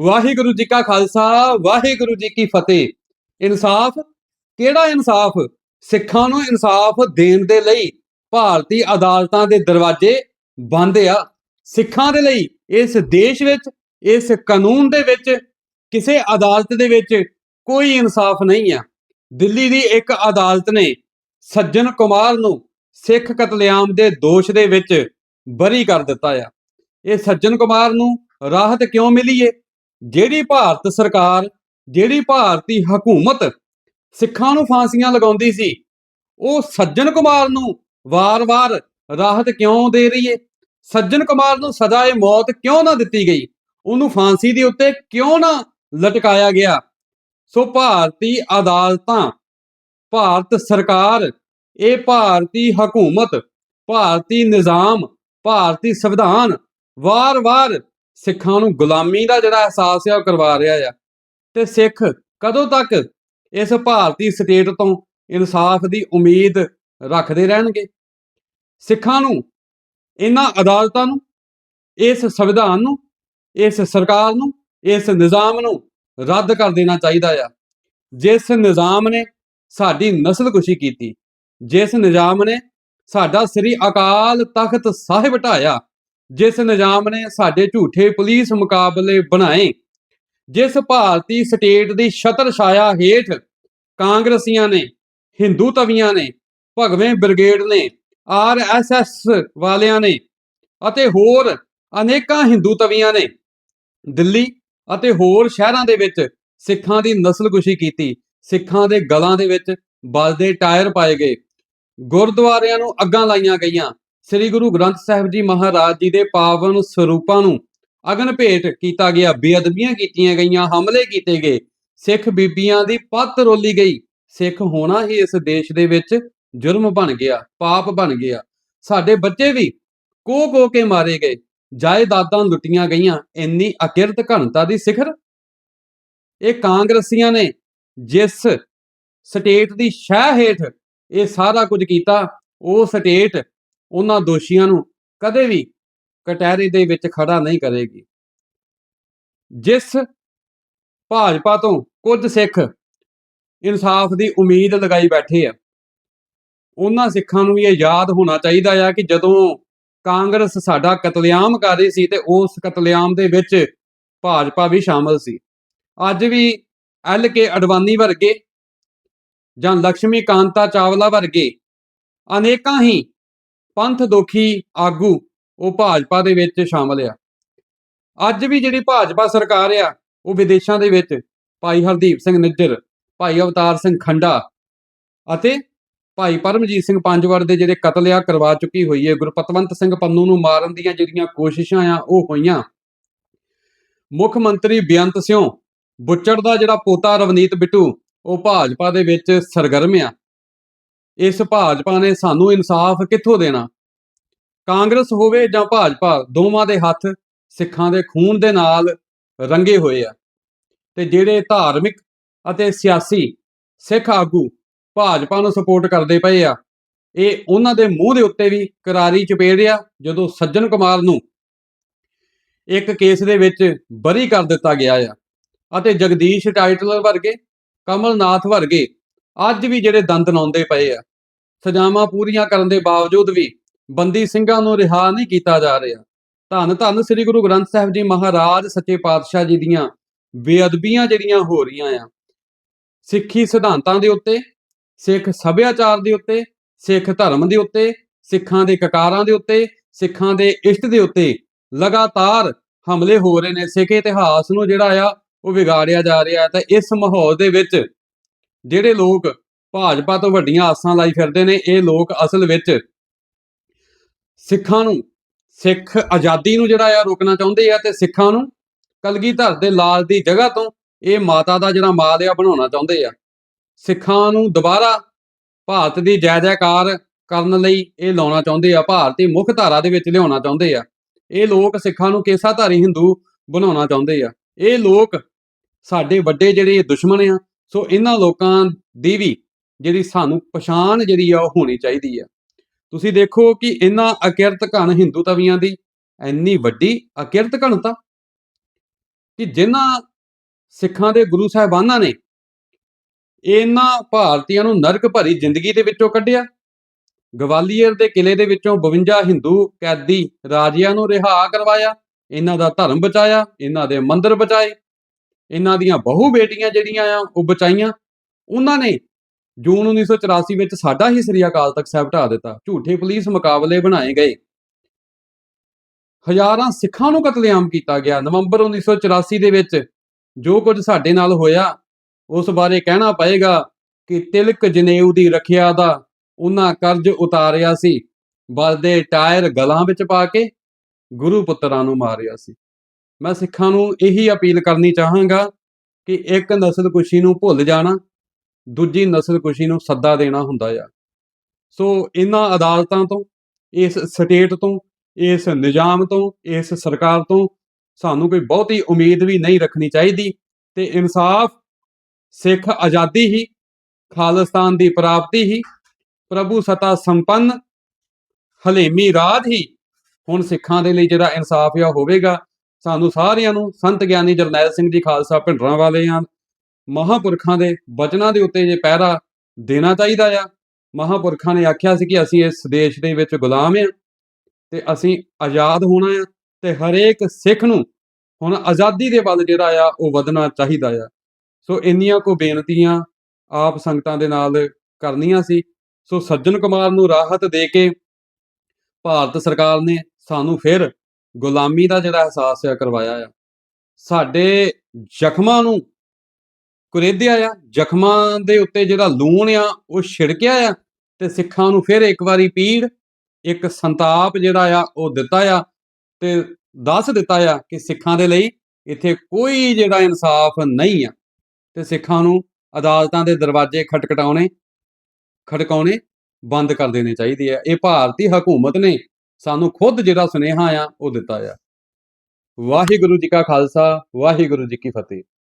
ਵਾਹਿਗੁਰੂ ਜੀ ਕਾ ਖਾਲਸਾ, ਵਾਹਿਗੁਰੂ ਜੀ ਕੀ ਫਤਿਹ। ਇਨਸਾਫ, ਕਿਹੜਾ ਇਨਸਾਫ? ਸਿੱਖਾਂ ਨੂੰ ਇਨਸਾਫ ਦੇਣ ਦੇ ਲਈ ਭਾਰਤੀ ਅਦਾਲਤਾਂ ਦੇ ਦਰਵਾਜ਼ੇ ਬੰਦ ਆ। ਸਿੱਖਾਂ ਦੇ ਲਈ ਇਸ ਦੇਸ਼ ਵਿੱਚ, ਇਸ ਕਾਨੂੰਨ ਦੇ ਵਿੱਚ, ਕਿਸੇ ਅਦਾਲਤ ਦੇ ਵਿੱਚ ਕੋਈ ਇਨਸਾਫ ਨਹੀਂ ਆ। ਦਿੱਲੀ ਦੀ ਇੱਕ ਅਦਾਲਤ ਨੇ ਸੱਜਣ ਕੁਮਾਰ ਨੂੰ ਸਿੱਖ ਕਤਲੇਆਮ ਦੇ ਦੋਸ਼ ਦੇ ਵਿੱਚ ਬਰੀ ਕਰ ਦਿੱਤਾ ਆ। ਇਹ ਸੱਜਣ ਕੁਮਾਰ ਨੂੰ ਰਾਹਤ ਕਿਉਂ ਮਿਲੀ ਏ? ਜਿਹੜੀ ਭਾਰਤ ਸਰਕਾਰ, ਜਿਹੜੀ ਭਾਰਤੀ ਹਕੂਮਤ ਸਿੱਖਾਂ ਨੂੰ ਫਾਂਸੀਆਂ ਲਗਾਉਂਦੀ ਸੀ, ਉਹ ਸੱਜਣ ਕੁਮਾਰ ਨੂੰ ਵਾਰ-ਵਾਰ ਰਾਹਤ ਕਿਉਂ ਦੇ ਰਹੀ ਏ? ਸੱਜਣ ਕੁਮਾਰ ਨੂੰ ਸਜ਼ਾਏ ਮੌਤ ਕਿਉਂ ਨਾ ਦਿੱਤੀ ਗਈ? ਉਹਨੂੰ ਫਾਂਸੀ ਦੇ ਉੱਤੇ ਕਿਉਂ ਨਾ ਲਟਕਾਇਆ ਗਿਆ? ਸੋ ਭਾਰਤੀ ਅਦਾਲਤਾਂ, ਭਾਰਤ ਸਰਕਾਰ, ਇਹ ਭਾਰਤੀ ਹਕੂਮਤ, ਭਾਰਤੀ ਨਿਜ਼ਾਮ, ਭਾਰਤੀ ਸੰਵਿਧਾਨ ਵਾਰ-ਵਾਰ ਸਿੱਖਾਂ ਨੂੰ ਗੁਲਾਮੀ ਦਾ ਜਿਹੜਾ ਅਹਿਸਾਸ ਹੈ ਉਹ ਕਰਵਾ ਰਿਹਾ ਆ। ਤੇ ਸਿੱਖ ਕਦੋਂ ਤੱਕ ਇਸ ਭਾਰਤੀ ਸਟੇਟ ਤੋਂ ਇਨਸਾਫ ਦੀ ਉਮੀਦ ਰੱਖਦੇ ਰਹਿਣਗੇ? ਸਿੱਖਾਂ ਨੂੰ, ਇਹਨਾਂ ਅਦਾਲਤਾਂ ਨੂੰ, ਇਸ ਸੰਵਿਧਾਨ ਨੂੰ, ਇਸ ਸਰਕਾਰ ਨੂੰ, ਇਸ ਨਿਜ਼ਾਮ ਨੂੰ ਰੱਦ ਕਰ ਦੇਣਾ ਚਾਹੀਦਾ ਆ। ਜਿਸ ਨਿਜ਼ਾਮ ਨੇ ਸਾਡੀ ਨਸਲਕੁਸ਼ੀ ਕੀਤੀ, ਜਿਸ ਨਿਜ਼ਾਮ ਨੇ ਸਾਡਾ ਸ੍ਰੀ ਅਕਾਲ ਤਖਤ ਸਾਹਿਬ ਢਾਇਆ ਜਿਸ ਨਿਜ਼ਾਮ ਨੇ ਸਾਡੇ ਝੂਠੇ ਪੁਲਿਸ ਮੁਕਾਬਲੇ ਬਣਾਏ, ਜਿਸ ਭਾਰਤੀ ਸਟੇਟ ਦੀ ਛਤਰ ਛਾਇਆ ਹੇਠ ਕਾਂਗਰਸੀਆਂ ਨੇ, ਹਿੰਦੂ ਤਵੀਆਂ ਨੇ, ਭਗਵੇਂ ਬ੍ਰਿਗੇਡ ਨੇ ਆਰਐਸਐਸ ਵਾਲਿਆਂ ਨੇ ਅਤੇ ਹੋਰ ਅਨੇਕਾਂ ਹਿੰਦੂ ਤਵੀਆਂ ਨੇ ਦਿੱਲੀ ਅਤੇ ਹੋਰ ਸ਼ਹਿਰਾਂ ਦੇ ਵਿੱਚ ਸਿੱਖਾਂ ਦੀ ਨਸਲਕੁਸ਼ੀ ਕੀਤੀ। ਸਿੱਖਾਂ ਦੇ ਗਲਾਂ ਦੇ ਵਿੱਚ ਬਲਦੇ ਟਾਇਰ ਪਾਏ ਗਏ। ਗੁਰਦੁਆਰਿਆਂ ਨੂੰ ਅੱਗਾਂ ਲਾਈਆਂ ਗਈਆਂ। ਸ੍ਰੀ ਗੁਰੂ ਗ੍ਰੰਥ ਸਾਹਿਬ ਜੀ ਮਹਾਰਾਜ ਜੀ ਦੇ ਪਾਵਨ ਸਰੂਪਾਂ ਨੂੰ ਅਗਨ ਭੇਟ ਕੀਤਾ ਗਿਆ। ਬੇਅਦਬੀਆਂ ਕੀਤੀਆਂ ਗਈਆਂ, ਹਮਲੇ ਕੀਤੇ ਗਏ। ਸਿੱਖ ਬੀਬੀਆਂ ਦੀ ਪੱਤ ਰੋਲੀ ਗਈ। ਸਿੱਖ ਹੋਣਾ ਹੀ ਇਸ ਦੇਸ਼ ਦੇ ਵਿੱਚ ਜੁਰਮ ਬਣ ਗਿਆ, ਪਾਪ ਬਣ ਗਿਆ। ਸਾਡੇ ਬੱਚੇ ਵੀ ਕੋ ਕੋ ਕੇ ਮਾਰੇ ਗਏ। ਜਾਇਦਾਦਾਂ ਲੁੱਟੀਆਂ ਗਈਆਂ। ਇੰਨੀ ਅਕਿਰਤ ਘਣਤਾ ਦੀ ਸਿਖਰ? ਇਹ ਕਾਂਗਰਸੀਆਂ ਨੇ ਜਿਸ ਸਟੇਟ ਦੀ ਸ਼ਹਿ ਹੇਠ ਇਹ ਸਾਰਾ ਕੁਝ ਕੀਤਾ, ਉਹ ਸਟੇਟ ਉਹਨਾਂ ਦੋਸ਼ੀਆਂ ਨੂੰ ਕਦੇ ਵੀ ਕਟਹਿਰੇ ਦੇ ਵਿੱਚ ਖੜਾ ਨਹੀਂ ਕਰੇਗੀ। ਜਿਸ ਭਾਜਪਾ ਤੋਂ ਕੁਝ ਸਿੱਖ ਇਨਸਾਫ ਦੀ ਉਮੀਦ ਲਗਾਈ ਬੈਠੇ ਆ, ਉਹਨਾਂ ਸਿੱਖਾਂ ਨੂੰ ਇਹ ਯਾਦ ਹੋਣਾ ਚਾਹੀਦਾ ਆ ਕਿ ਜਦੋਂ ਕਾਂਗਰਸ ਸਾਡਾ ਕਤਲੇਆਮ ਕਰ ਰਹੀ ਸੀ ਤੇ ਉਸ ਕਤਲੇਆਮ ਦੇ ਵਿੱਚ ਭਾਜਪਾ ਵੀ ਸ਼ਾਮਲ ਸੀ। ਅੱਜ ਵੀ ਐਲ ਕੇ ਅਡਵਾਨੀ ਵਰਗੇ ਜਾਂ ਲక్ష్ਮੀ ਕਾਂਤਾ ਚਾਵਲਾ ਵਰਗੇ ਅਨੇਕਾਂ ਹੀ ਪੰਥ ਦੋਖੀ ਆਗੂ ਉਹ ਭਾਜਪਾ ਦੇ ਵਿੱਚ ਸ਼ਾਮਲ ਆ। ਅੱਜ ਵੀ ਜਿਹੜੀ ਭਾਜਪਾ ਸਰਕਾਰ ਆ, ਉਹ ਵਿਦੇਸ਼ਾਂ ਦੇ ਵਿੱਚ ਭਾਈ ਹਰਦੀਪ ਸਿੰਘ ਨਿੱਜਰ, ਭਾਈ ਅਵਤਾਰ ਸਿੰਘ ਖੰਡਾ ਅਤੇ ਭਾਈ ਪਰਮਜੀਤ ਸਿੰਘ ਪੰਜਵਰ ਦੇ ਜਿਹੜੇ ਕਤਲ ਆ, ਕਰਵਾ ਚੁੱਕੀ ਹੋਈ ਹੈ ਗੁਰਪਤਵੰਤ ਸਿੰਘ ਪੰਨੂ ਨੂੰ ਮਾਰਨ ਦੀਆਂ ਜਿਹੜੀਆਂ ਕੋਸ਼ਿਸ਼ਾਂ ਆ, ਉਹ ਹੋਈਆਂ। ਮੁੱਖ ਮੰਤਰੀ ਬੇਅੰਤ ਸਿੰਘ ਬੁੱਚੜ ਦਾ ਜਿਹੜਾ ਪੋਤਾ ਰਵਨੀਤ ਬਿੱਟੂ, ਉਹ ਭਾਜਪਾ ਦੇ ਵਿੱਚ ਸਰਗਰਮ ਆ। ਇਸ ਭਾਜਪਾ ਨੇ ਸਾਨੂੰ ਇਨਸਾਫ ਕਿੱਥੋਂ ਦੇਣਾ? ਕਾਂਗਰਸ ਹੋਵੇ ਜਾਂ ਭਾਜਪਾ, ਦੋਵਾਂ ਦੇ ਹੱਥ ਸਿੱਖਾਂ ਦੇ ਖੂਨ ਦੇ ਨਾਲ ਰੰਗੇ ਹੋਏ ਆ ਤੇ ਜਿਹੜੇ ਧਾਰਮਿਕ ਅਤੇ ਸਿਆਸੀ ਸਿੱਖ ਆਗੂ ਭਾਜਪਾ ਨੂੰ ਸਪੋਰਟ ਕਰਦੇ ਪਏ ਆ, ਇਹ ਉਹਨਾਂ ਦੇ ਮੂੰਹ ਦੇ ਉੱਤੇ ਵੀ ਕਰਾਰੀ ਚਪੇੜ ਆ, ਜਦੋਂ ਸੱਜਣ ਕੁਮਾਰ ਨੂੰ ਇੱਕ ਕੇਸ ਦੇ ਵਿੱਚ ਬਰੀ ਕਰ ਦਿੱਤਾ ਗਿਆ ਆ ਅਤੇ ਜਗਦੀਸ਼ ਟਾਈਟਲਰ ਵਰਗੇ, ਕਮਲਨਾਥ ਵਰਗੇ ਅੱਜ ਵੀ ਜਿਹੜੇ ਦੰਦ ਲਾਉਂਦੇ ਪਏ ਆ, ਸਜ਼ਾਵਾਂ ਪੂਰੀਆਂ ਕਰਨ ਦੇ ਬਾਵਜੂਦ ਵੀ ਬੰਦੀ ਸਿੰਘਾਂ ਨੂੰ ਰਿਹਾ ਨਹੀਂ ਕੀਤਾ ਜਾ ਰਿਹਾ। ਧੰਨ ਧੰਨ ਸ੍ਰੀ ਗੁਰੂ ਗ੍ਰੰਥ ਸਾਹਿਬ ਜੀ ਮਹਾਰਾਜ ਸੱਚੇ ਪਾਤਸ਼ਾਹ ਜੀ ਦੀਆਂ ਬੇਅਦਬੀਆਂ ਜਿਹੜੀਆਂ ਹੋ ਰਹੀਆਂ ਆ, ਸਿੱਖੀ ਸਿਧਾਂਤਾਂ ਦੇ ਉੱਤੇ, ਸਿੱਖ ਸੱਭਿਆਚਾਰ ਦੇ ਉੱਤੇ, ਸਿੱਖ ਧਰਮ ਦੇ ਉੱਤੇ, ਸਿੱਖਾਂ ਦੇ ਕਕਾਰਾਂ ਦੇ ਉੱਤੇ, ਸਿੱਖਾਂ ਦੇ ਇਸ਼ਟ ਦੇ ਉੱਤੇ ਲਗਾਤਾਰ ਹਮਲੇ ਹੋ ਰਹੇ ਨੇ। ਸਿੱਖ ਇਤਿਹਾਸ ਨੂੰ ਜਿਹੜਾ ਆ, ਉਹ ਵਿਗਾੜਿਆ ਜਾ ਰਿਹਾ ਹੈ ਤਾਂ ਇਸ ਮਾਹੌਲ ਦੇ ਵਿੱਚ ਜਿਹੜੇ ਲੋਕ ਭਾਜਪਾ ਤੋਂ ਵੱਡੀਆਂ ਆਸਾਂ ਲਾਈ ਫਿਰਦੇ ਨੇ, ਇਹ ਲੋਕ ਅਸਲ ਵਿੱਚ ਸਿੱਖਾਂ ਨੂੰ, ਸਿੱਖ ਆਜ਼ਾਦੀ ਨੂੰ ਜਿਹੜਾ ਆ ਰੋਕਣਾ ਚਾਹੁੰਦੇ ਆ ਤੇ ਸਿੱਖਾਂ ਨੂੰ ਕਲਗੀਧਰ ਦੇ ਲਾਲ ਦੀ ਜਗ੍ਹਾ ਤੋਂ ਇਹ ਮਾਤਾ ਦਾ ਜਿਹੜਾ ਮਾਲ ਆ ਬਣਾਉਣਾ ਚਾਹੁੰਦੇ ਆ। ਸਿੱਖਾਂ ਨੂੰ ਦੁਬਾਰਾ ਭਾਰਤ ਦੀ ਜੈ ਜੈਕਾਰ ਕਰਨ ਲਈ ਇਹ ਲਾਉਣਾ ਚਾਹੁੰਦੇ ਆ, ਭਾਰਤੀ ਮੁੱਖ ਧਾਰਾ ਦੇ ਵਿੱਚ ਲਿਆਉਣਾ ਚਾਹੁੰਦੇ ਆ। ਇਹ ਲੋਕ ਸਿੱਖਾਂ ਨੂੰ ਕੇਸਾਧਾਰੀ ਹਿੰਦੂ ਬਣਾਉਣਾ ਚਾਹੁੰਦੇ ਆ। ਇਹ ਲੋਕ ਸਾਡੇ ਵੱਡੇ ਜਿਹੜੇ ਦੁਸ਼ਮਣ ਆ ਸੋ ਇਹਨਾਂ ਲੋਕਾਂ ਦੀ ਵੀ ਜਿਹੜੀ ਸਾਨੂੰ ਪਛਾਣ ਜਿਹੜੀ ਆ ਉਹ ਹੋਣੀ ਚਾਹੀਦੀ ਆ। ਤੁਸੀਂ ਦੇਖੋ ਕਿ ਇਹਨਾਂ ਅਕਿਰਤ ਘਣ ਹਿੰਦੂ ਤਵੀਆਂ ਦੀ ਇੰਨੀ ਵੱਡੀ ਅਕਿਰਤ ਘਣਤਾ ਕਿ ਜਿਨ੍ਹਾਂ ਸਿੱਖਾਂ ਦੇ ਗੁਰੂ ਸਾਹਿਬਾਨਾਂ ਨੇ ਇਹਨਾਂ ਭਾਰਤੀਆਂ ਨੂੰ ਨਰਕ ਭਰੀ ਜ਼ਿੰਦਗੀ ਦੇ ਵਿੱਚੋਂ ਕੱਢਿਆ। ਗਵਾਲੀਅਰ ਦੇ ਕਿਲੇ ਦੇ ਵਿੱਚੋਂ 52 ਹਿੰਦੂ ਕੈਦੀ ਰਾਜਿਆਂ ਨੂੰ ਰਿਹਾ ਕਰਵਾਇਆ, ਇਹਨਾਂ ਦਾ ਧਰਮ ਬਚਾਇਆ, ਇਹਨਾਂ ਦੇ ਮੰਦਰ ਬਚਾਏ। ਇਹਨਾਂ ਦੀਆਂ ਬਹੁ ਬੇਟੀਆਂ ਜਿਹੜੀਆਂ ਆ, ਉਹ ਬਚਾਈਆਂ। ਉਹਨਾਂ ਨੇ ਜੂਨ 1984 ਵਿੱਚ ਸਾਡਾ ਹੀ ਸ੍ਰੀ ਅਕਾਲ ਤਖਤ ਸਾਹਿਬ ਢਾ ਦਿੱਤਾ। ਝੂਠੇ ਪੁਲਿਸ ਮੁਕਾਬਲੇ ਬਣਾਏ ਗਏ। ਹਜ਼ਾਰਾਂ ਸਿੱਖਾਂ ਨੂੰ ਕਤਲੇਆਮ ਕੀਤਾ ਗਿਆ। ਨਵੰਬਰ 1984 ਦੇ ਵਿੱਚ ਜੋ ਕੁਝ ਸਾਡੇ ਨਾਲ ਹੋਇਆ, ਉਸ ਬਾਰੇ ਕਹਿਣਾ ਪਏਗਾ ਕਿ ਤਿਲਕ ਜਨੇਊ ਦੀ ਰੱਖਿਆ ਦਾ ਉਹਨਾਂ ਕਰਜ਼ ਉਤਾਰਿਆ ਸੀ। ਬਲ ਦੇ ਟਾਇਰ ਗਲਾਂ ਵਿੱਚ ਪਾ ਕੇ ਗੁਰੂ ਪੁੱਤਰਾਂ ਨੂੰ ਮਾਰਿਆ ਸੀ। ਮੈਂ ਸਿੱਖਾਂ ਨੂੰ ਇਹੀ ਅਪੀਲ ਕਰਨੀ ਚਾਹਾਂਗਾ ਕਿ ਇੱਕ ਨਸਲ ਕੁਸ਼ੀ ਨੂੰ ਭੁੱਲ ਜਾਣਾ, ਦੂਜੀ ਨਸਲ ਕੁਸ਼ੀ ਨੂੰ ਸੱਦਾ ਦੇਣਾ ਹੁੰਦਾ ਆ। ਸੋ ਇਹਨਾਂ ਅਦਾਲਤਾਂ ਤੋਂ, ਇਸ ਸਟੇਟ ਤੋਂ, ਇਸ ਨਿਜ਼ਾਮ ਤੋਂ, ਇਸ ਸਰਕਾਰ ਤੋਂ ਸਾਨੂੰ ਕੋਈ ਬਹੁਤੀ ਉਮੀਦ ਵੀ ਨਹੀਂ ਰੱਖਣੀ ਚਾਹੀਦੀ ਤੇ ਇਨਸਾਫ, ਸਿੱਖ ਆਜ਼ਾਦੀ ਹੀ, ਖਾਲਿਸਤਾਨ ਦੀ ਪ੍ਰਾਪਤੀ ਹੀ, ਪ੍ਰਭੂ ਸਤਾ ਸੰਪੰਨ, ਹਲੇਮੀ ਰਾਜ ਹੀ ਹੁਣ ਸਿੱਖਾਂ ਦੇ ਲਈ ਜਿਹੜਾ ਇਨਸਾਫ ਆ ਹੋਵੇਗਾ। ਸਾਨੂੰ ਸਾਰਿਆਂ ਨੂੰ ਸੰਤ ਗਿਆਨੀ ਜਰਨੈਲ ਸਿੰਘ ਜੀ ਖਾਲਸਾ ਭਿੰਡਰਾਂ ਵਾਲੇ ਆ। ਮਹਾਪੁਰਖਾਂ ਦੇ ਬਚਨਾਂ ਦੇ ਉੱਤੇ ਜੇ ਪਹਿਰਾ ਦੇਣਾ ਚਾਹੀਦਾ ਆ, ਮਹਾਪੁਰਖਾਂ ਨੇ ਆਖਿਆ ਸੀ ਕਿ ਅਸੀਂ ਇਸ ਦੇਸ਼ ਦੇ ਵਿੱਚ ਗੁਲਾਮ ਆ ਤੇ ਅਸੀਂ ਆਜ਼ਾਦ ਹੋਣਾ ਆ ਤੇ ਹਰੇਕ ਸਿੱਖ ਨੂੰ ਹੁਣ ਆਜ਼ਾਦੀ ਦੇ ਵੱਲ ਜਿਹੜਾ ਆ ਉਹ ਵਧਣਾ ਚਾਹੀਦਾ ਆ। ਸੋ ਇੰਨੀਆਂ ਕੋ ਬੇਨਤੀਆਂ ਆਪ ਸੰਗਤਾਂ ਦੇ ਨਾਲ ਕਰਨੀਆਂ ਸੀ। ਸੋ ਸੱਜਣ ਕੁਮਾਰ ਨੂੰ ਰਾਹਤ ਦੇ ਕੇ ਭਾਰਤ ਸਰਕਾਰ ਨੇ ਸਾਨੂੰ ਫਿਰ ਗੁਲਾਮੀ ਦਾ ਜਿਹੜਾ ਅਹਿਸਾਸ ਆ, ਕਰਵਾਇਆ ਆ। ਸਾਡੇ ਜ਼ਖਮਾਂ ਨੂੰ ਕੁਰੇਦਿਆ ਆ, ਜ਼ਖਮਾਂ ਦੇ ਉੱਤੇ ਜਿਹੜਾ ਲੂਣ ਆ, ਉਹ ਛਿੜਕਿਆ ਆ ਤੇ ਸਿੱਖਾਂ ਨੂੰ ਫਿਰ ਇੱਕ ਵਾਰੀ ਪੀੜ, ਇੱਕ ਸੰਤਾਪ ਜਿਹੜਾ ਆ, ਉਹ ਦਿੱਤਾ ਆ ਤੇ ਦੱਸ ਦਿੱਤਾ ਆ ਕਿ ਸਿੱਖਾਂ ਦੇ ਲਈ ਇੱਥੇ ਕੋਈ ਜਿਹੜਾ ਇਨਸਾਫ ਨਹੀਂ ਆ। ਤੇ ਸਿੱਖਾਂ ਨੂੰ ਅਦਾਲਤਾਂ ਦੇ ਦਰਵਾਜ਼ੇ ਖਟਕਟਾਉਣੇ, ਖੜਕਾਉਣੇ ਬੰਦ ਕਰ ਦੇਣੇ ਚਾਹੀਦੇ ਆ। ਇਹ ਭਾਰਤੀ ਹਕੂਮਤ ਨੇ ਸਾਨੂੰ ਖੁਦ ਜਿਹੜਾ ਸੁਨੇਹਾ ਆ, ਉਹ ਦਿੱਤਾ ਆ। ਵਾਹਿਗੁਰੂ ਜੀ ਕਾ ਖਾਲਸਾ, ਵਾਹਿਗੁਰੂ ਜੀ ਕੀ ਫਤਿਹ।